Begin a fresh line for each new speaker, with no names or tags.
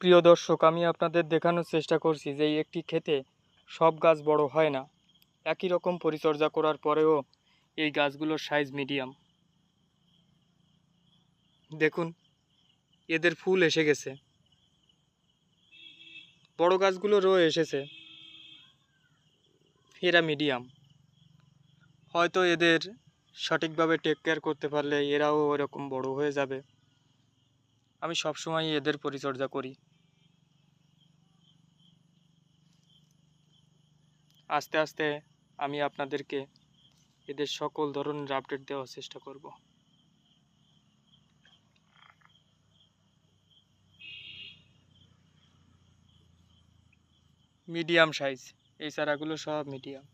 প্রিয় দর্শক, আমি আপনাদের দেখানোর চেষ্টা করছি যে একটি ক্ষেতে সব গাছ বড় হয় না। একই রকম পরিচর্যা করার পরেও এই গাছগুলোর সাইজ মিডিয়াম দেখুন, এদের ফুল এসে গেছে। বড় গাছগুলোরও এসেছে। এরা মিডিয়াম হয়তো এদের সঠিকভাবে টেক কেয়ার করতে পারলে এরাও ওরকম বড় হয়ে যাবে। আমি সবসময় এদের পরিচর্যা করি। আস্তে আস্তে আমি আপনাদেরকে এদের সকল ধরনের আপডেট দেওয়ার চেষ্টা করব। মিডিয়াম সাইজ, এই চারাগুলো সব মিডিয়াম।